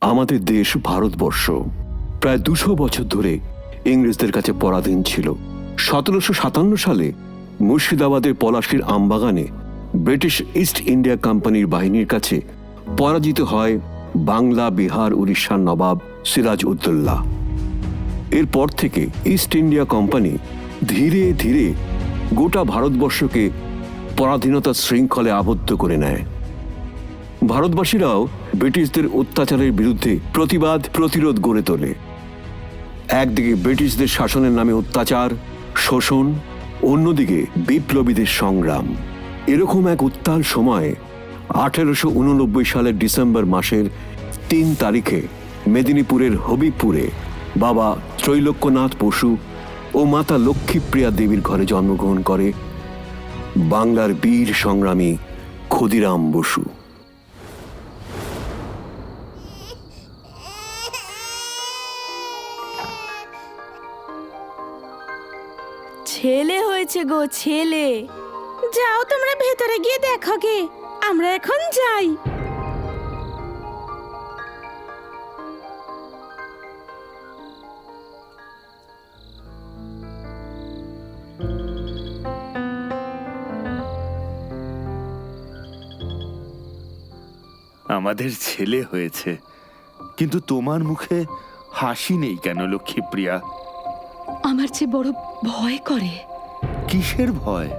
আমাদের দেশ ভারতবর্ষ। প্রায় দুশো বছর ধরে ইংরেজদের কাছে পরাধীন ছিল। সতেরোশো সাতান্ন সালে মুর্শিদাবাদের পলাশির আমবাগানে ব্রিটিশ ইস্ট ইন্ডিয়া কোম্পানির বাহিনীর কাছে পরাজিত হয় বাংলা, বিহার উড়িষ্যার নবাব সিরাজ উদ্দৌল্লা এরপর থেকে ইস্ট ইন্ডিয়া কোম্পানি ধীরে ধীরে গোটা ভারতবর্ষকে পরাধীনতার শৃঙ্খলে আবদ্ধ করে নেয়। ভারতবাসীরাও ব্রিটিশদের অত্যাচারের বিরুদ্ধে প্রতিবাদ, প্রতিরোধ গড়ে তোলে। একদিকে ব্রিটিশদের শাসনের নামে অত্যাচার, শোষণ, অন্যদিকে বিপ্লবীদের সংগ্রাম। এরকম এক উত্তাল সময়ে আঠেরোশো উননব্বই সালের ডিসেম্বর মাসের তিন তারিখে মেদিনীপুরের হবিপুরে বাবা ত্রৈলোক্যনাথ বসু ও মাতা লক্ষ্মীপ্রিয়া দেবীর ঘরে জন্মগ্রহণ করে বাংলার বীর সংগ্রামী ক্ষুদিরাম বসু। ছেলে হয়েছে গো, ছেলে। যাও তোমরা ভেতরে গিয়ে দেখো গে, আমরা এখন যাই। আমাদের ছেলে হয়েছে, কিন্তু তোমার মুখে হাসি নেই কেন, লক্ষ্মীপ্রিয়া? আমার যে বড় ভয় করে। কিসের ভয়?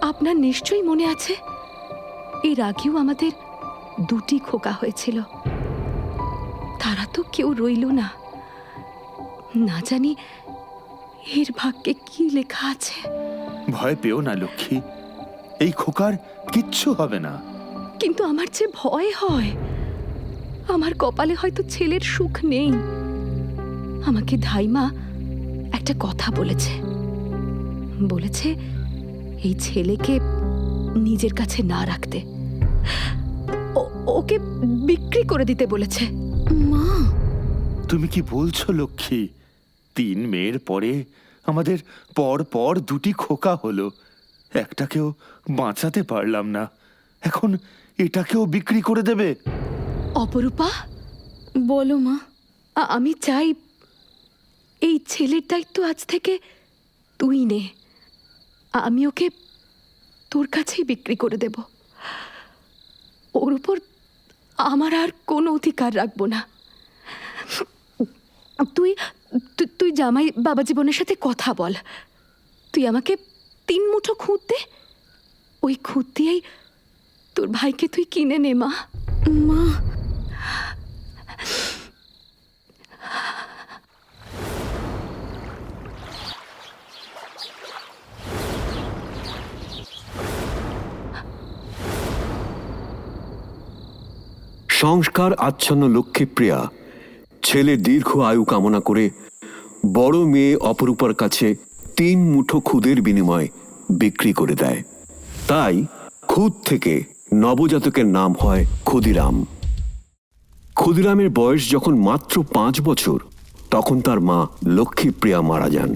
আপনার নিশ্চয়ই মনে আছে? এর আগেও আমাদের দুটি খোকা হয়েছিল। তারা তো কেউ রইল না। না জানি এর ভাগ্যে কি লেখা আছে। ভয় পেও না লক্ষ্মী। এই খোকার কিচ্ছু হবে না। কিন্তু আমার যে ভয় হয় আমার কপালে হয়তো ছেলের সুখ নেই। আমাকে ধাইমা একটা কথা বলেছে। বলেছে এই ছেলেকে নিজের কাছে না রাখতে। ও- ওকে বিক্রি করে দিতে বলেছে। মা! তুমি কি বলছো লক্ষ্মী? তিন মেয়ের পরে আমাদের পর পর দুটি খোকা হলো। একটাকেও বাঁচাতে পারলাম না। এখন এটাকেও বিক্রি করে দেবে। অপরূপা বলো মা আমি চাই এই ছেলের দায়িত্ব আজ থেকে তুই নে। আমি ওকে তোর কাছেই বিক্রি করে দেব। ওর উপর আমার আর কোনো অধিকার রাখব না। তুই তুই জামাই বাবা জীবনের সাথে কথা বল। তুই আমাকে তিন মুঠো খুঁত দে। ওই খুঁত দিয়েই তোর ভাইকে তুই কিনে নে, মা। মা সংস্কার আচ্ছন্ন লক্ষ্মীপ্রিয়া ছেলে দীর্ঘ আয়ু কামনা করে বড় মেয়ে অপরূপার কাছে তিন মুঠো খুদের বিনিময়ে বিক্রি করে দেয়। তাই খুদ থেকে নবজাতকের নাম হয় ক্ষুদিরাম। ক্ষুদিরামের বয়স যখন মাত্র পাঁচ বছর, তখন তার মা লক্ষ্মীপ্রিয়া মারা যান।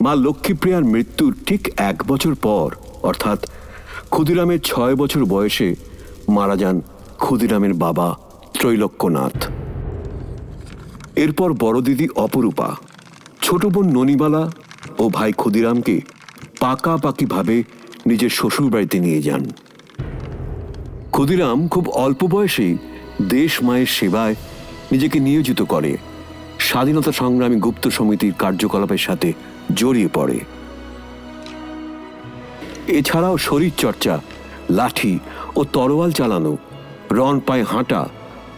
মা লক্ষ্মীপ্রিয়ার মৃত্যুর ঠিক এক বছর পর, অর্থাৎ ক্ষুদিরামের ছয় বছর বয়সে মারা যান ক্ষুদিরামের বাবা ত্রৈলোক্যনাথ। এরপর বড় দিদি অপরূপা, ছোট বোন ননিবালা ও ভাই ক্ষুদিরামকে পাকাপাকিভাবে নিজের শ্বশুর বাড়িতে নিয়ে যান। ক্ষুদিরাম খুব অল্প বয়সেই দেশ মায়ের সেবায় নিজেকে নিয়োজিত করে। স্বাধীনতা সংগ্রামী গুপ্ত সমিতির কার্যকলাপের সাথে জড়িয়ে পড়ে। এছাড়াও শরীরচর্চা লাঠি ও তরোয়াল চালানো রন পায়ে হাঁটা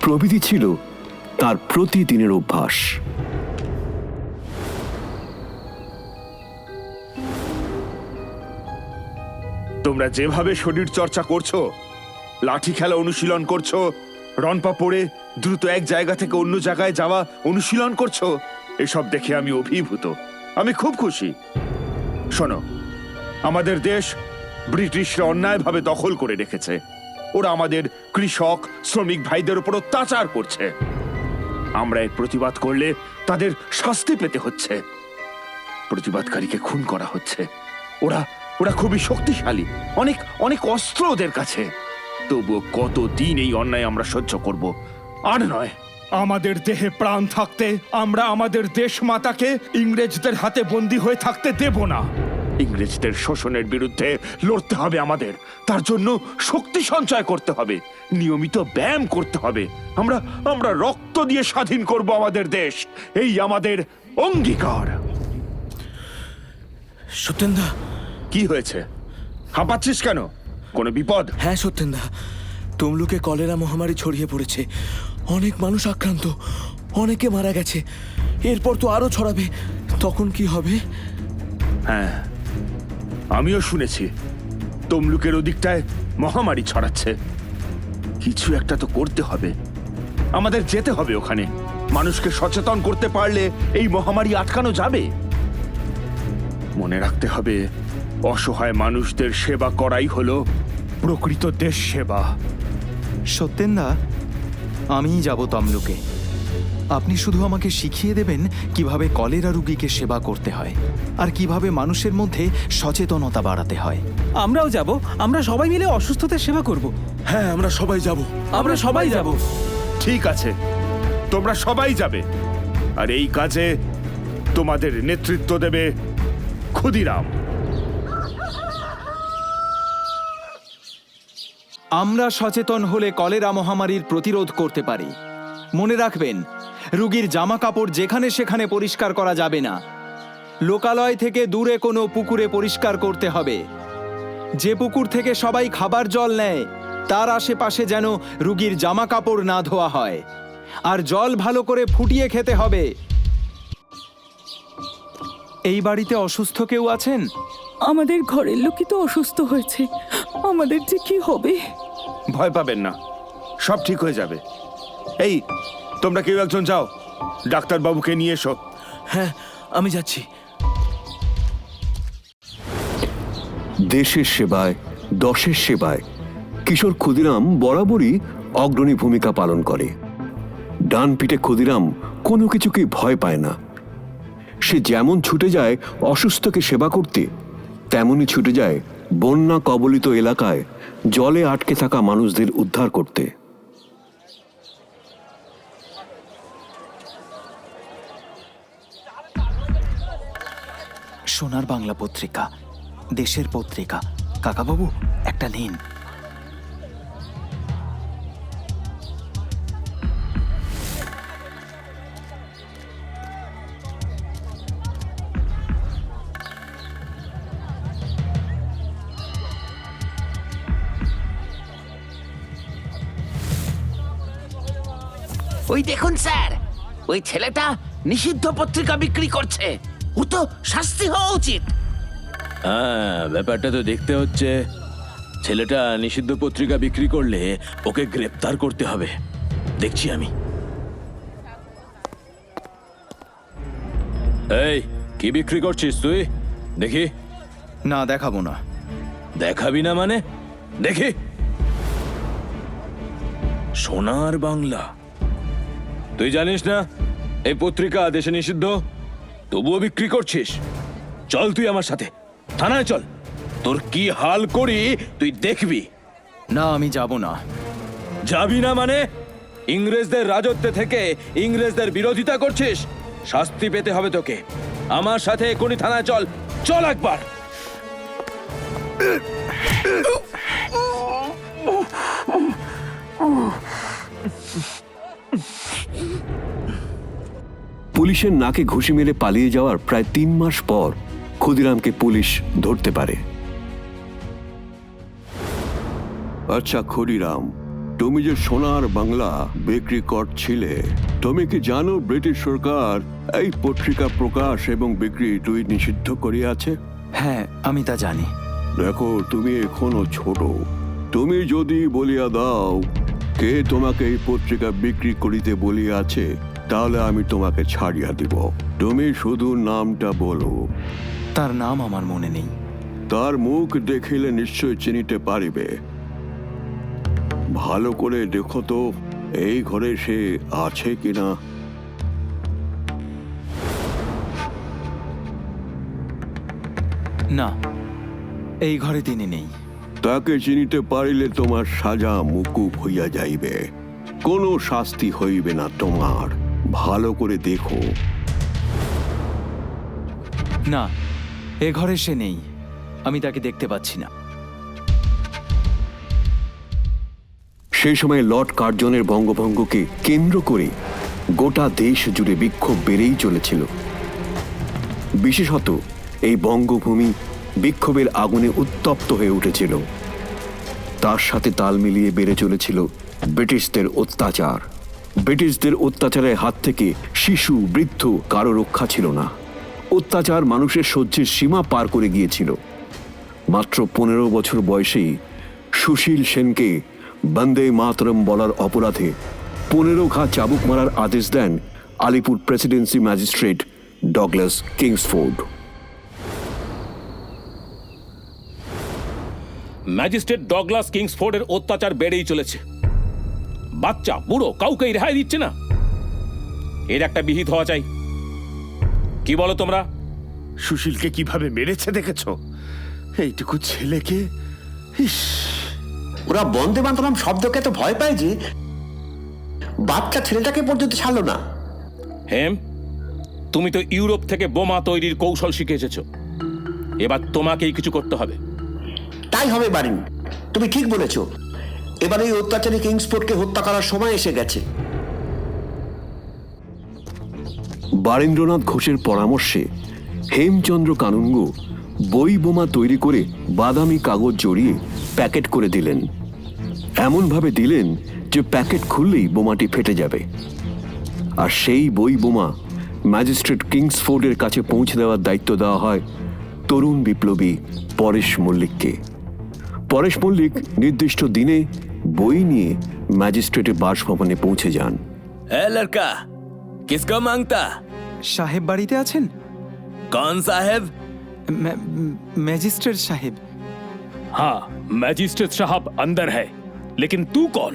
প্রভৃতি ছিল তার প্রতিদিনের অভ্যাস। তোমরা যেভাবে শরীর চর্চা করছ, লাঠি খেলা অনুশীলন করছ রনপা পড়ে দ্রুত এক জায়গা থেকে অন্য জায়গায় যাওয়া অনুশীলন করছ, এসব দেখে আমি অভিভূত। আমি খুব খুশি। শোনো, আমাদের দেশ ব্রিটিশরা অন্যায়ভাবে দখল করে রেখেছে। ওরা আমাদের কৃষক, শ্রমিক ভাইদের উপর অত্যাচার করছে। আমরা এর প্রতিবাদ করলে তাদের শাস্তি পেতে হচ্ছে। প্রতিবাদকারীকে খুন করা হচ্ছে। ওরা ওরা খুবই শক্তিশালী, অনেক অনেক অস্ত্র ওদের কাছে। তবুও কতদিন এই অন্যায় আমরা সহ্য করব? আর নয়। আমাদের দেহে প্রাণ থাকতে আমরা আমাদের দেশ মাতাকে ইংরেজদের হাতে বন্দী হয়ে থাকতে দেব না। ইংরেজদের শোষণের বিরুদ্ধে লড়তে হবে আমাদের। তার জন্য শক্তি সঞ্চয় করতে হবে। নিয়মিত ব্যায়াম করতে হবে। আমরা আমরা রক্ত দিয়ে স্বাধীন করব আমাদের দেশ। এই আমাদের অঙ্গীকার। সত্যেন্দা। কি হয়েছে? হাঁপাচ্ছিস কেন? কোনো বিপদ? হ্যাঁ সত্যেন্দা। তমলুকে কলেরা মহামারী ছড়িয়ে পড়েছে। অনেক মানুষ আক্রান্ত। অনেকে মারা গেছে। এরপর তো আরও ছড়াবে। তখন কি হবে? হ্যাঁ আমিও শুনেছি। তমলুকের ওদিকটায় মহামারী ছড়াচ্ছে। কিছু একটা তো করতে হবে। আমাদের যেতে হবে ওখানে। মানুষকে সচেতন করতে পারলে এই মহামারী আটকানো যাবে। মনে রাখতে হবে, অসহায় মানুষদের সেবা করাই হলো প্রকৃত দেশ সেবা। সত্যেন্দা আমিই যাব তমলুকে। আপনি শুধু আমাকে শিখিয়ে দেবেন কীভাবে কলেরা রুগীকে সেবা করতে হয় আর কীভাবে মানুষের মধ্যে সচেতনতা বাড়াতে হয়। আমরাও যাব। আমরা সবাই মিলে অসুস্থতার সেবা করব। হ্যাঁ আমরা সবাই যাব। আমরা সবাই যাব। ঠিক আছে। তোমরা সবাই যাবে। আর এই কাজে তোমাদের নেতৃত্ব দেবে ক্ষুদিরাম। আমরা সচেতন হলে কলেরা মহামারীর প্রতিরোধ করতে পারি। মনে রাখবেন রুগীর জামা কাপড় যেখানে সেখানে পরিষ্কার করা যাবে না। লোকালয় থেকে দূরে কোনো পুকুরে পরিষ্কার করতে হবে। যে পুকুর থেকে সবাই খাবার জল নেয় তার আশেপাশে যেন রুগীর জামা কাপড় না ধোয়া হয়। আর জল ভালো করে ফুটিয়ে খেতে হবে। এই বাড়িতে অসুস্থ কেউ আছেন? আমাদের ঘরের লোকই তো অসুস্থ হয়েছে। আমাদের যে কি হবে? ভয় পাবেন না। সব ঠিক হয়ে যাবে। এই তোমরা কেউ একজন যাও। ডাক্তারবাবুকে নিয়ে এসো। হ্যাঁ আমি যাচ্ছি। দেশের সেবায় দশের সেবায় কিশোর ক্ষুদিরাম বরাবরই অগ্রণী ভূমিকা পালন করে। ডান পিঠে ক্ষুদিরাম কোনো কিছুকে ভয় পায় না। সে যেমন ছুটে যায় অসুস্থকে সেবা করতে তেমনই ছুটে যায় বন্যা কবলিত এলাকায় জলে আটকে থাকা মানুষদের উদ্ধার করতে। সোনার বাংলা পত্রিকা, দেশের পত্রিকা। কাকাবাবু, একটা নিন। ওই দেখুন স্যার, ওই ছেলেটা নিষিদ্ধ পত্রিকা বিক্রি করছে। ও তো শাস্তি হওয়া উচিত। হ্যাঁ ব্যাপারটা তো দেখতে হচ্ছে। ছেলেটা নিষিদ্ধ পত্রিকা বিক্রি করলে ওকে গ্রেপ্তার করতে হবে। দেখছি আমি। এই কি বিক্রি করছিস তুই? দেখি। না দেখাবো না। দেখাবি না মানে? দেখি। সোনার বাংলা। তুই জানিস না এই পত্রিকা দেশে নিষিদ্ধ? তবুও বিক্রি করছিস চল তুই আমার সাথে থানায় চল তোর কি হাল করি তুই দেখবি না আমি যাব না যাবি না মানে ইংরেজদের রাজত্বে থেকে ইংরেজদের বিরোধিতা করছিস শাস্তি পেতে হবে তোকে আমার সাথে এখনই থানায় চল চল একবার পুলিশের নাকে ঘুষি মেরে পালিয়ে যাওয়ার প্রায় তিন মাস পর ক্ষুদিরামকে পুলিশ ধরতে পারে। আচ্ছা ক্ষুদিরাম তুমি যে সোনার বাংলা বিক্রি করছিলে তুমি কি জানো ব্রিটিশ সরকার এই পত্রিকা প্রকাশ এবং বিক্রি দুই নিষিদ্ধ করিয়াছে? হ্যাঁ আমি তা জানি। দেখো তুমি এখনও ছোট। তুমি যদি বলিয়া দাও কে তোমাকে এই পত্রিকা বিক্রি করিতে বলিয়াছে তাহলে আমি তোমাকে ছাড়িয়া দিব। তুমি শুধু নামটা বলো। তার নাম আমার মনে নেই। তার মুখ দেখিলে নিশ্চয় চিনিতে পারিবে। ভালো করে দেখো তো এই ঘরে সে আছে কিনা। না এই ঘরে তিনি নেই। তাকে চিনিতে পারিলে তোমার সাজা মুকুব হইয়া যাইবে। কোনো শাস্তি হইবে না তোমার। ভালো করে দেখো। না এ ঘরে সে নেই। আমি তাকে দেখতে পাচ্ছি না। সেই সময় লর্ড কার্জনের বঙ্গভঙ্গকে কেন্দ্র করে গোটা দেশ জুড়ে বিক্ষোভ বেড়েই চলেছিল। বিশেষত এই বঙ্গভূমি বিক্ষোভের আগুনে উত্তপ্ত হয়ে উঠেছিল। তার সাথে তাল মিলিয়ে বেড়ে চলেছিল ব্রিটিশদের অত্যাচার। ব্রিটিশদের অত্যাচারের হাত থেকে শিশু, বৃদ্ধ কারও রক্ষা ছিল না। অত্যাচার মানুষের সহ্যের সীমা পার করে গিয়েছিল। মাত্র পনেরো বছর বয়সেই সুশীল সেনকে বন্দে মাতরম বলার অপরাধে পনেরো ঘা চাবুক মারার আদেশ দেন Alipore presidency magistrate Douglas Kingsford. Magistrate Douglas কিংসফোর্ডের অত্যাচার বেড়েই চলেছে। বাচ্চা বুড়ো কাউকেই রেহাই দিচ্ছে না। এর একটা বিহিত হওয়া চাই। কি বলো তোমরা? সুশীলকে কীভাবে মেরেছে দেখেছ? এইটুকু ছেলেকে? ইস। ওরা বন্দে মাতরম শব্দকে তো ভয় পায় যে বাচ্চা ছেলেটাকে পর্যন্ত ছাড়লো না। হেম তুমি তো ইউরোপ থেকে বোমা তৈরির কৌশল শিখে এসেছ। এবার তোমাকেই কিছু করতে হবে। তাই হবে বারিন। তুমি ঠিক বলেছ। এবার এই অত্যাচারী কিংসপোর্টকে হত্যা করার সময় এসে গেছে। বারেন্দ্রনাথ ঘোষের পরামর্শে হেমচন্দ্র কানুঙ্গ বই বোমা তৈরি করে বাদামি কাগজ জড়িয়ে প্যাকেট করে দিলেন। এমনভাবে দিলেন যে প্যাকেট খুললেই বোমাটি ফেটে যাবে। আর সেই বই বোমা ম্যাজিস্ট্রেট কিংসফোর্ডের কাছে পৌঁছে দেওয়ার দায়িত্ব দেওয়া হয় তরুণ বিপ্লবী পরেশ মল্লিককে। পরেশ মল্লিক নির্দিষ্ট দিনে বই নিয়ে ম্যাজিস্ট্রেটের বাসভবনে পৌঁছে যান এ লড়কা কিসকা মাংতা সাহেব বাড়িতে আছেন কন সাহেব ম্যা- ম্যাজিস্ট্রেট সাহেব हाँ मैजिस्ट्रेट साहब अंदर है लेकिन तू कौन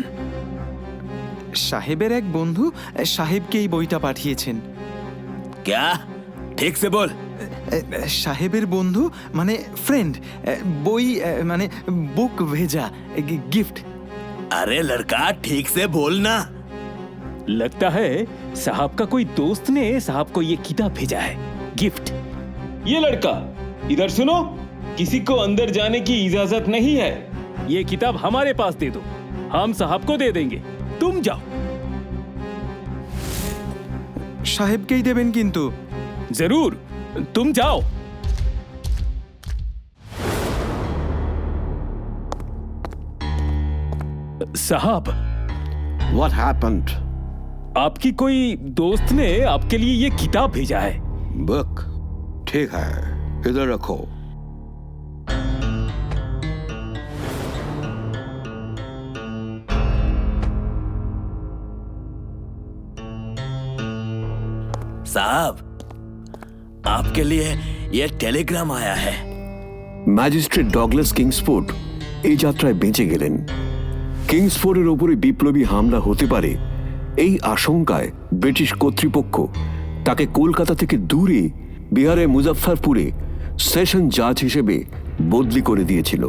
সাহেবের এক বন্ধু সাহেবকে এই বইটা পাঠিয়েছেন क्या ठीक से बोल এ, সাহেবের বন্ধু মানে ফ্রেন্ড বই এ, মানে বুক ভেজা গিফট अरे लड़का ठीक से बोलना लगता है साहब का कोई दोस्त ने साहब को ये किताब भेजा है गिफ्ट ये लड़का इधर सुनो किसी को अंदर जाने की इजाजत नहीं है ये किताब हमारे पास दे दो हम साहब को दे देंगे तुम जाओ সাহেবকেই দেবেন কিন্তু जरूर तुम जाओ साहब হোয়াট হ্যাপেন্ড आपकी कोई दोस्त ने आपके लिए ये किताब भेजा है बुक ठीक है इधर रखो साहब आपके लिए ये टेलीग्राम आया है ম্যাজিস্ট্রেট ডগলাস কিংসফোর্ড এই যাত্রায় বেঁচে গেলেন কিংসফোর্ডের ওপরে বিপ্লবী হামলা হতে পারে এই আশঙ্কায় ব্রিটিশ কর্তৃপক্ষ তাকে কলকাতা থেকে দূরে বিহারের মুজাফফরপুরে সেশন জাজ হিসেবে বদলি করে দিয়েছিল।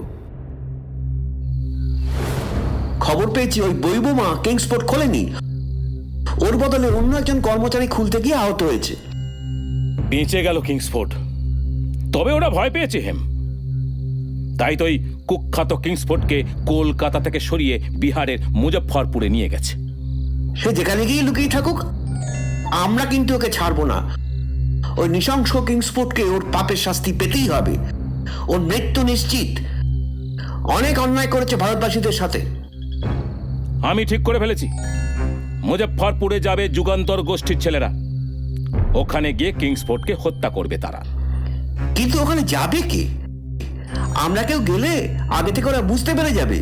খবর পেয়েছি ওই বই বোমা কিংসপোর্ট খোলেনি। ওর বদলে অন্য একজন কর্মচারী খুলতে গিয়ে আহত হয়েছে। বেঁচে গেল কিংসফোর্ড। তবে ওরা ভয় পেয়েছে হেম। তাই তো ওই কুখ্যাত কিংসফোর্ডকে কলকাতা থেকে সরিয়ে বিহারের মুজফ্ফরপুরে নিয়ে গেছে। সে যেখানে গিয়ে লুকিয়ে থাকুক আমরা কিন্তু ওকে ছাড়বো না। ওই নৃশংস কিংসপোর্টকে ওর পাপের শাস্তি পেতেই হবে। ওর মৃত্যু নিশ্চিত। অনেক অন্যায় করেছে ভারতবাসীদের সাথে। আমি ঠিক করে ফেলেছি। মুজফ্ফরপুরে যাবে যুগান্তর গোষ্ঠীর ছেলেরা। ওখানে গিয়ে কিংসফোর্ডকে হত্যা করবে তারা। কিন্তু ওখানে যাবে কে? আমরা কেউ গেলে আগে থেকে ওরা বুঝতে পেরে যাবে।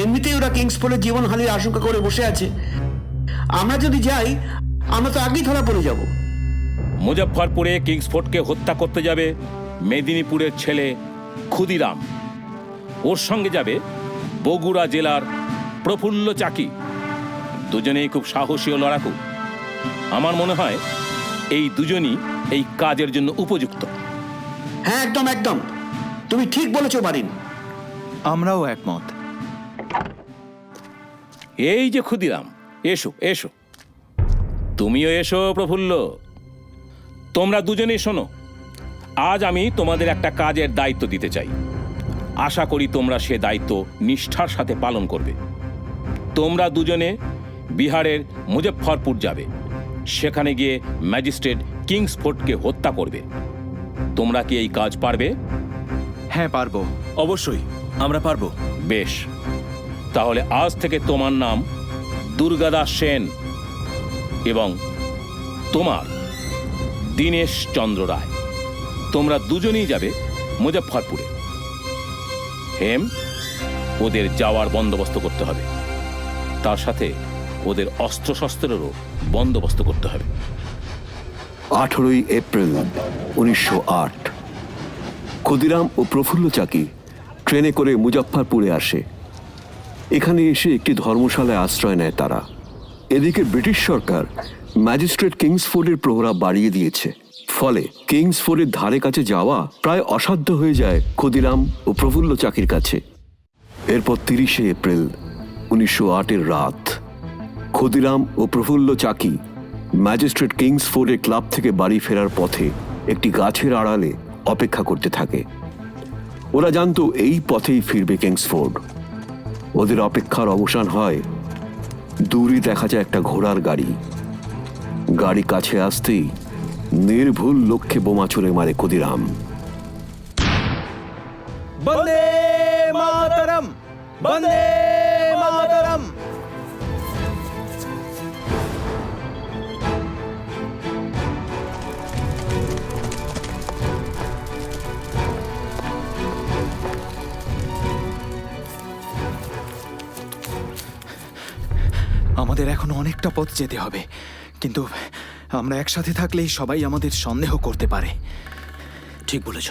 এমনিতেই ওরা কিংসপোর্টের জীবনহানির আশঙ্কা করে বসে আছে। আমরা যদি যাই আমরা তো আগেই ধরা পড়ে যাব। মুজফ্ফরপুরে কিংসফোর্ডকে হত্যা করতে যাবে মেদিনীপুরের ছেলে ক্ষুদিরাম। ওর সঙ্গে যাবে বগুড়া জেলার প্রফুল্ল চাকি। দুজনেই খুব সাহসী ও লড়াকু। আমার মনে হয় এই দুজনই এই কাজের জন্য উপযুক্ত। হ্যাঁ একদম একদম। তুমি ঠিক বলেছ বারিন আমরাও একমত। এই যে ক্ষুদিরাম এসো এসো। তুমিও এসো প্রফুল্ল। তোমরা দুজনেই শোনো আজ আমি তোমাদের একটা কাজের দায়িত্ব দিতে চাই। আশা করি তোমরা সে দায়িত্ব নিষ্ঠার সাথে পালন করবে। তোমরা দুজনে বিহারের মুজফ্ফরপুর যাবে। সেখানে গিয়ে ম্যাজিস্ট্রেট কিংসফোর্ডকে হত্যা করবে। তোমরা কি এই কাজ পারবে? হ্যাঁ পারব। অবশ্যই আমরা পারব। বেশ। তাহলে আজ থেকে তোমার নাম দুর্গাদাস সেন এবং তোমার দীনেশ চন্দ্র রায়। তোমরা দুজনেই যাবে মুজফ্ফরপুরে। হেম ওদের যাওয়ার বন্দোবস্ত করতে হবে। তার সাথে ওদের অস্ত্রশস্ত্রেরও বন্দোবস্ত করতে হবে। আঠেরোই এপ্রিল উনিশশো আট। ক্ষুদিরাম ও প্রফুল্ল চাকি ট্রেনে করে মুজফ্ফরপুরে আসে। এখানে এসে একটি ধর্মশালায় আশ্রয় নেয় তারা। এদিকে ব্রিটিশ সরকার ম্যাজিস্ট্রেট কিংসফোর্ডের প্রহরা বাড়িয়ে দিয়েছে। ফলে কিংসফোর্ডের ধারে কাছে যাওয়া প্রায় অসাধ্য হয়ে যায় ক্ষুদিরাম ও প্রফুল্ল চাকির কাছে। এরপর তিরিশে এপ্রিল উনিশশো আটের রাত ক্ষুদিরাম ও প্রফুল্ল চাকি ম্যাজিস্ট্রেট কিংসফোর্ডের ক্লাব থেকে বাড়ি ফেরার পথে একটি গাছের আড়ালে অপেক্ষা করতে থাকে। ওরা জানতো এই পথেই ফিরবে কিংসফোর্ড। ওদের অপেক্ষার অবসান হয়। দূরে দেখা যায় একটা ঘোড়ার গাড়ি। গাড়ি কাছে আসতেই নির্ভুল লক্ষ্যে বোমা ছুড়ে মারে ক্ষুদিরাম। বন্দে মাতরম! বন্দে মাতরম! আমাদের এখন অনেকটা পথ যেতে হবে। কিন্তু আমরা একসাথে থাকলেই সবাই আমাদের সন্দেহ করতে পারে। ঠিক বলেছ।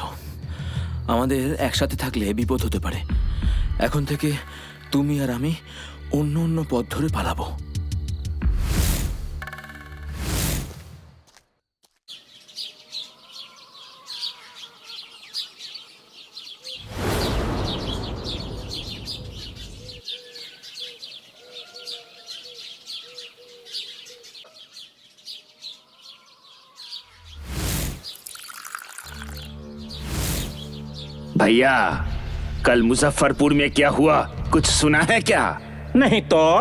আমাদের একসাথে থাকলে বিপদ হতে পারে। এখন থেকে তুমি আর আমি অন্য অন্য পথ ধরে পালাবো। भैया कल मुजफ्फरपुर में क्या हुआ? कुछ सुना है क्या? नहीं तो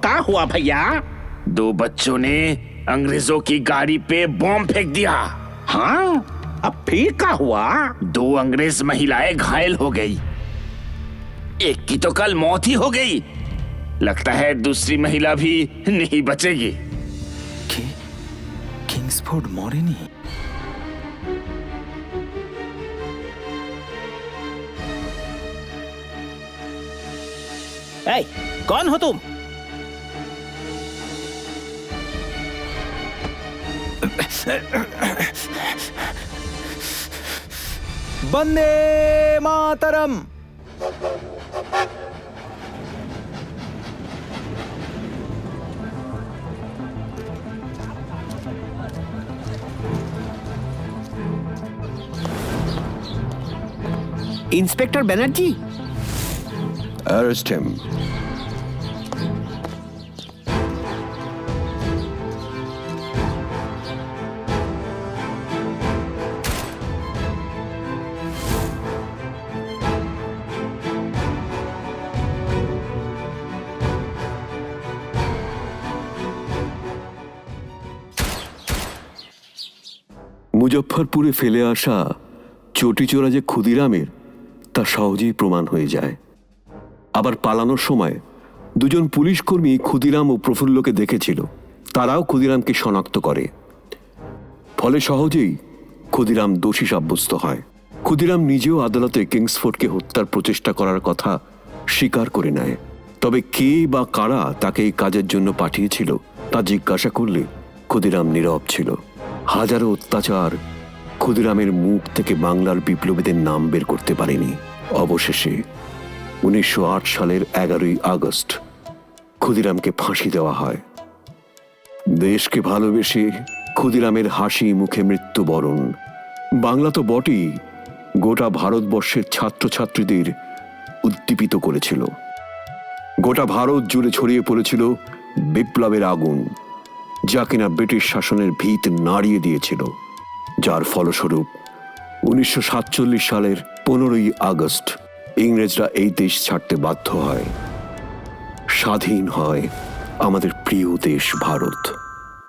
क्या हुआ भैया? दो बच्चों ने अंग्रेज़ों की गाड़ी पे बॉम्ब फेंक दिया। हाँ? अब फिर क्या हुआ? दो अंग्रेज़ महिलाएँ घायल हो गई। एक की तो कल मौत ही हो गई। लगता है दूसरी महिला भी नहीं बचेगी। किंग्सफोर्ड मॉरिनी এই कौन हो तुम বন্দে Mataram inspector Banerjee arrest him মুজফ্ফরপুরে ফেলে আসা চটিচোরা যে ক্ষুদিরামের তা সহজেই প্রমাণ হয়ে যায়। আবার পালানোর সময় দুজন পুলিশ কর্মী ক্ষুদিরাম ও প্রফুল্লকে দেখেছিল। তারাও ক্ষুদিরামকে শনাক্ত করে। ফলে সহজেই ক্ষুদিরাম দোষী সাব্যস্ত হয়। ক্ষুদিরাম নিজেও আদালতে কিংসফোর্ডকে হত্যার প্রচেষ্টা করার কথা স্বীকার করে নেয়। তবে কে বা কারা তাকে এই কাজের জন্য পাঠিয়েছিল তা জিজ্ঞাসা করলে ক্ষুদিরাম নীরব ছিল। হাজারো অত্যাচার ক্ষুদিরামের মুখ থেকে বাংলার বিপ্লবীদের নাম বের করতে পারেনি। অবশেষে উনিশশো আট সালের এগারোই আগস্ট ক্ষুদিরামকে ফাঁসি দেওয়া হয়। দেশকে ভালোবেসে ক্ষুদিরামের হাসি মুখে মৃত্যুবরণ। বাংলা তো বটেই, গোটা ভারতবর্ষের ছাত্রছাত্রীদের উদ্দীপিত করেছিল। গোটা ভারত জুড়ে ছড়িয়ে পড়েছিল বিপ্লবের আগুন, যা কিনা ব্রিটিশ শাসনের ভিত নাড়িয়ে দিয়েছিল। যার ফলস্বরূপ, উনিশশো সাতচল্লিশ সালের পনেরোই আগস্ট ইংরেজরা এই দেশ ছাড়তে বাধ্য হয়। স্বাধীন হয় আমাদের প্রিয় দেশ ভারত।